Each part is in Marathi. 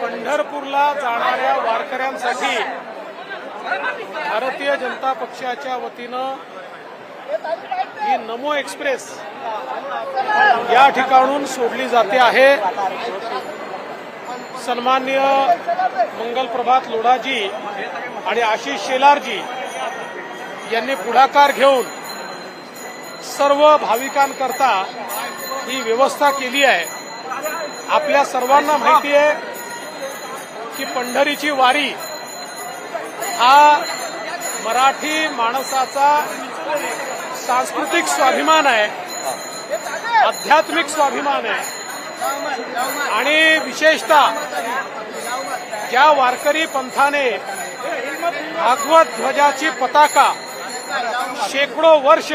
पंढरपूरला जाणाऱ्या वारकऱ्यांसाठी भारतीय जनता पक्षाच्या वतीनं ही नमो एक्सप्रेस या ठिकाणून सोडली जाते आहे. सन्माननीय मंगलप्रभात लोढाजी आणि आशिष शेलारजी यांनी पुढाकार घेऊन सर्व भाविकांकरता ही व्यवस्था केली आहे. आपल्या सर्वांना माहिती आहे की पंढरीची वारी हा मराठी माणसाचा सांस्कृतिक स्वाभिमान आहे आध्यात्मिक स्वाभिमान आहे. आणि विशेषतः ज्या वारकरी पंथाने भागवत ध्वजाची पताका शेकडो वर्ष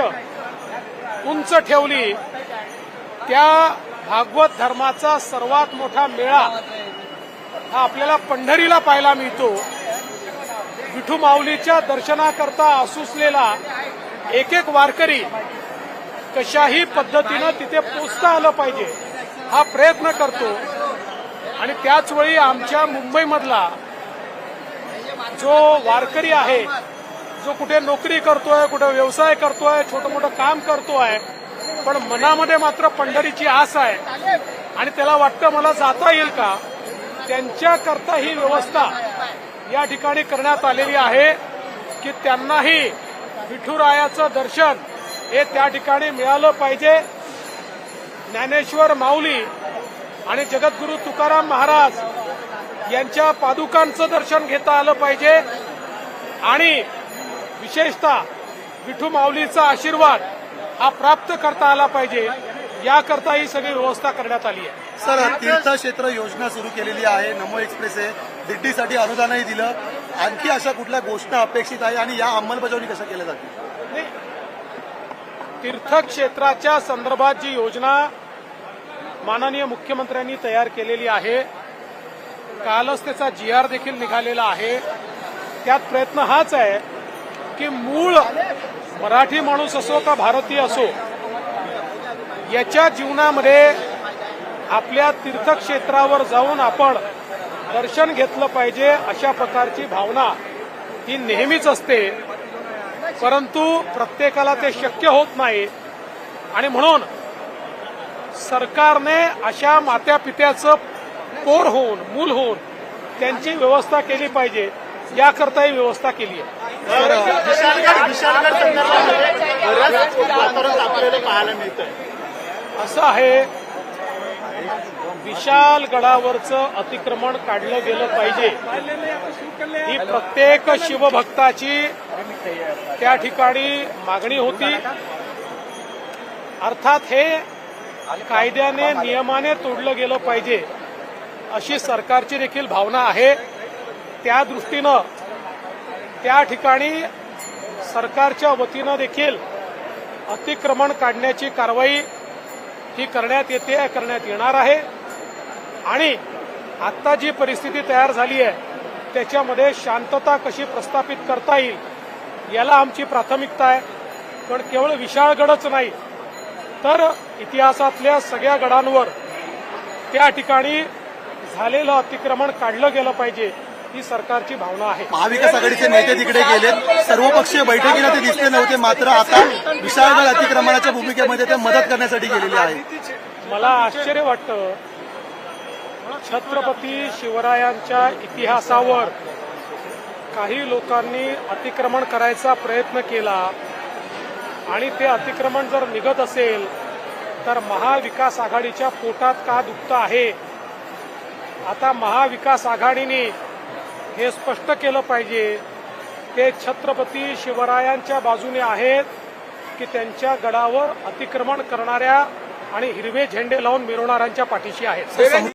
उंच ठेवली त्या भागवत धर्माचा सर्वात मोठा मेळा हा आपल्याला पंढरीला पाहायला मिळतो. विठू माऊलीच्या दर्शनाकरता आसुसलेला एक एक वारकरी कशाही पद्धतीनं तिथे पोचता आलं पाहिजे हा प्रयत्न करतो. आणि त्याचवेळी आमच्या मुंबईमधला जो वारकरी आहे जो कुठे नोकरी करतोय कुठे व्यवसाय करतोय छोटं मोठं काम करतोय पण मनामध्ये मात्र पंढरीची आस आहे. आणि त्याला वाटतं मला जाता येईल का? त्यांच्याकरता ही व्यवस्था या ठिकाणी करण्यात आलेली आहे की त्यांनाही विठुरायाचं दर्शन हे त्या ठिकाणी मिळालं पाहिजे. ज्ञानेश्वर माऊली आणि जगद्गुरू तुकाराम महाराज यांच्या पादुकांचं दर्शन घेता आलं पाहिजे. आणि विशेषतः विठू माऊलीचा आशीर्वाद हा प्राप्त करता आला पाहिजे. याकरता ही सगळी व्यवस्था करण्यात आली आहे. सर तीर्थक्षेत्र योजना सुरू केलेली आहे. नमो एक्सप्रेस आहे दिड्डीसाठी अनुदानही दिलं. आणखी अशा कुठल्या गोष्टी अपेक्षित आहे आणि या अंमलबजावणी कशा केल्या जातील. तीर्थक्षेत्राच्या संदर्भात जी योजना माननीय मुख्यमंत्र्यांनी तयार केलेली आहे कालच त्याचा जी आर देखील निघालेला आहे. त्यात प्रयत्न हाच आहे की मूळ मराठी माणूस असो का भारतीय असो याच्या जीवनामध्ये आपल्या तीर्थक्षेत्रावर जाऊन आपण दर्शन घेतलं पाहिजे अशा प्रकारची भावना ही नेहमीच असते. परंतु प्रत्येकाला ते शक्य होत नाही. आणि म्हणून सरकारने अशा मात्या पित्याचं पोर होऊन मूल होऊन त्यांची व्यवस्था केली पाहिजे. याकरता ही व्यवस्था केली आहे. पाहायला असं आहे विशाल गडावरचं अतिक्रमण काढलं गेलं पाहिजे. ही प्रत्येक शिवभक्ताची त्या ठिकाणी मागणी होती. अर्थात हे कायद्याने नियमाने तोडलं गेलं पाहिजे अशी सरकारची देखील भावना आहे. त्या दृष्टीनं त्या ठिकाणी सरकारच्या वतीनं देखील अतिक्रमण काढण्याची कारवाई ही करण्यात येते करण्यात येणार आहे. आणि आत्ता जी परिस्थिती तयार झाली आहे त्याच्यामध्ये शांतता कशी प्रस्थापित करता येईल याला आमची प्राथमिकता आहे. पण केवळ विशाळगडच नाही तर इतिहासातल्या सगळ्या गडांवर त्या ठिकाणी झालेलं अतिक्रमण काढलं गेलं पाहिजे. ही सरकारची भावना आहे. महाविकास आघाडीचे नेते तिकडे गेलेत. सर्वपक्षीय बैठकीला ते दिसले नव्हते. मात्र आता विशाळगड अतिक्रमणाच्या भूमिकेमध्ये ते मदत करण्यासाठी गेलेले आहेत. मला आश्चर्य वाटतं. छत्रपती शिवरायांच्या इतिहासावर काही लोकांनी अतिक्रमण करायचा प्रयत्न केला. आणि ते अतिक्रमण जर निघत असेल तर महाविकास आघाडीच्या पोटात का दुखतं आहे? आता महाविकास आघाडीने हे स्पष्ट केलं पाहिजे. ते छत्रपती शिवरायांच्या बाजूने आहेत की त्यांच्या गडावर अतिक्रमण करणाऱ्या आणि हिरवे झेंडे लावून मिरवणाऱ्यांच्या पाठीशी आहेत.